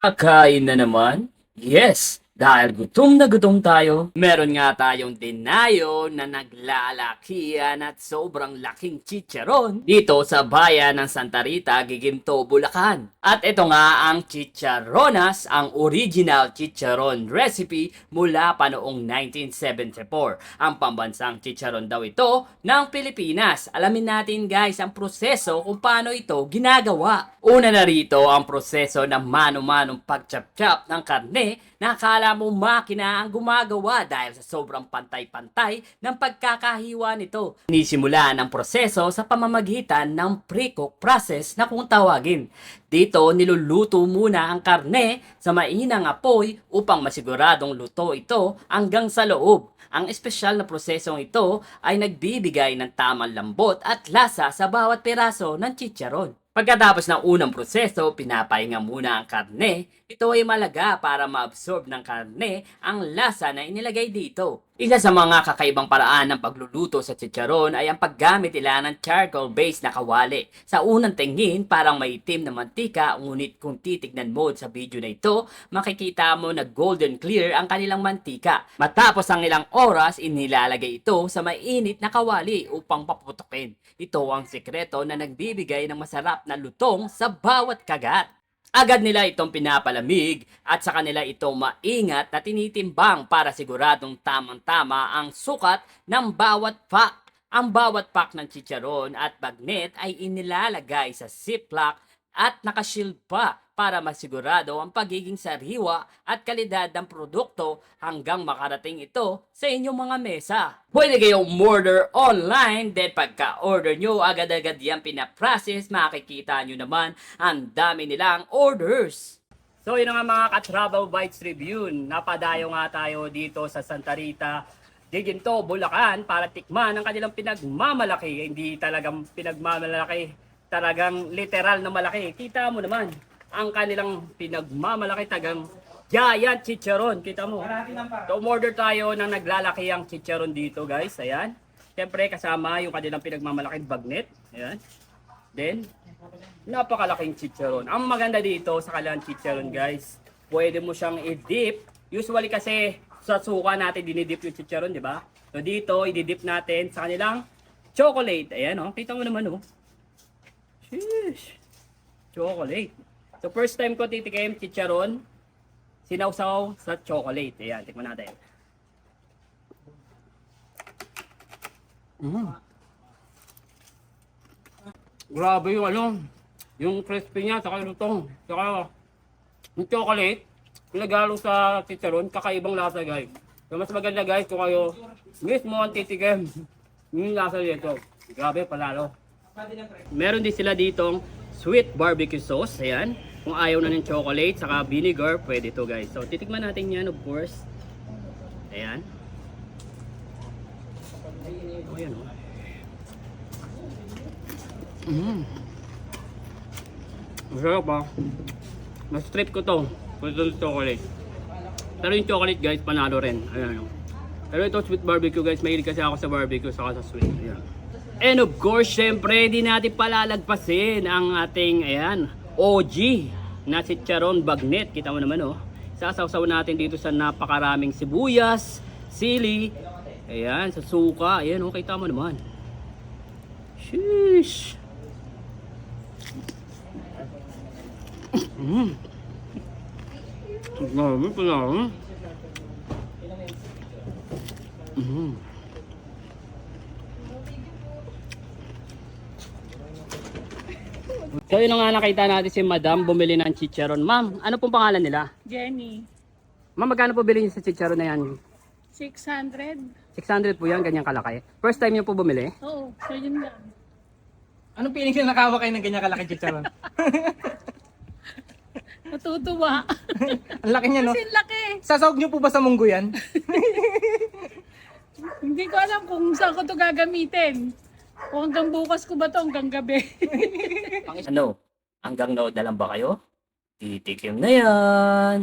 Kakain na naman? Yes! Dahil gutom na gutom tayo, meron nga tayong dinayo na naglalakihan at sobrang laking chicharon dito sa bayan ng Santa Rita, Giginto, Bulacan. At ito nga ang chicharonas, ang original chicharon recipe mula pa noong 1974. Ang pambansang chicharon daw ito ng Pilipinas. Alamin natin guys ang proseso kung paano ito ginagawa. Una na rito ang proseso ng mano-manong pagchap-chap ng karne na akala mo makina ang gumagawa dahil sa sobrang pantay-pantay ng pagkakahiwa nito. Nisimula ang proseso sa pamamagitan ng pre-cook process na kung tawagin. Dito, niluluto muna ang karne sa mainang apoy upang masiguradong luto ito hanggang sa loob. Ang espesyal na prosesong ito ay nagbibigay ng tamang lambot at lasa sa bawat piraso ng chicharon. Pagkatapos ng unang proseso, pinapahinga muna ang karne. Ito ay malaga para ma-absorb ng karne ang lasa na inilagay dito. Isa sa mga kakaibang paraan ng pagluluto sa chicharon ay ang paggamit nila ng charcoal-based na kawali. Sa unang tingin, parang maitim na mantika, ngunit kung titignan mo sa video na ito, makikita mo na golden clear ang kanilang mantika. Matapos ang ilang oras, inilalagay ito sa mainit na kawali upang paputukin. Ito ang sekreto na nagbibigay ng masarap na lutong sa bawat kagat. Agad nila itong pinapalamig at sa kanila ito maingat na tinitimbang para siguradong tamang-tama ang sukat ng bawat pack. Ang bawat pack ng chicharon at bagnet ay inilalagay sa ziplock at nakashield pa para masigurado ang pagiging sariwa at kalidad ng produkto hanggang makarating ito sa inyong mga mesa. Pwede kayong order online, then pagka-order nyo, agad-agad yan pinaprocess, makikita nyo naman ang dami nilang orders. So yun nga mga ka-Travel Bites Review, napadayo nga tayo dito sa Santa Rita, Giginto, Bulacan para tikman ang kanilang pinagmamalaki. Hindi talagang pinagmamalaki, talagang literal na malaki. Kita mo naman ang kanilang pinagmamalaki tagang giant chicharon. Kita mo. So umorder tayo ng naglalaki ang chicharon dito guys. Ayan. Siyempre kasama yung kanilang pinagmamalaking bagnet. Ayan. Then, napakalaking chicharon. Ang maganda dito sa kanilang chicharon guys, pwede mo siyang i-dip. Usually kasi sa suka natin dinidip yung chicharon, di ba? So dito, i-dip natin sa kanilang chocolate. Ayan, oh. Kita mo naman, oh. Sheesh. Chocolate. So first time ko titikim chicharon, sinawsaw sa chocolate. Ayan, tikman natin. Mm. Grabe yung ano, yung crispy niya, saka yung lutong, saka yung chocolate, pinagalo sa chicharon, kakaibang lasa guys. So mas maganda guys kung kayo mismo ang titikim yung lasa nito. Grabe, palalo. Meron din sila ditong sweet barbecue sauce, ayan. Kung ayaw na ng chocolate, saka vinegar, pwede to guys. So titikman natin yan of course. Ayan. Oh, ayan oh. Mm. Masarap ah. Mas trip ko to. Ito yung chocolate. Pero yung chocolate guys, panalo rin. Ayan. oh. Pero ito sweet barbecue guys, mahilig kasi ako sa barbecue saka sa sweet. Ayan. And of course, syempre, di natin palalagpasin ang ating, ayan, OG na si Charon Bagnet. Kita mo naman oh. Sasawsaw natin dito sa napakaraming sibuyas, sili, ayan, sa suka. Ayan oh, kita mo naman. Sheesh. Mm. Grabe pala. ah. Mm. So yun na nga nakita natin si Madam bumili ng chicharon. Ma'am, ano pong pangalan nila? Jenny, Ma'am, magkano po bilhin niyo sa chicharon na yan? 600? 600 po yan, ganyang kalaki. First time niyo po bumili? Oo, so yun lang. Anong feeling siya nakawa kayo ng ganyan kalaki chicharon? Natutuwa. Ang laki niya, no? Kasi laki. Sasawag niyo po ba sa munggo yan? Hindi ko alam kung saan ko to gagamitin. O hanggang bukas ko ba to hanggang gabi. Ano? Hanggang nood na lang ba kayo? Titikim na yan!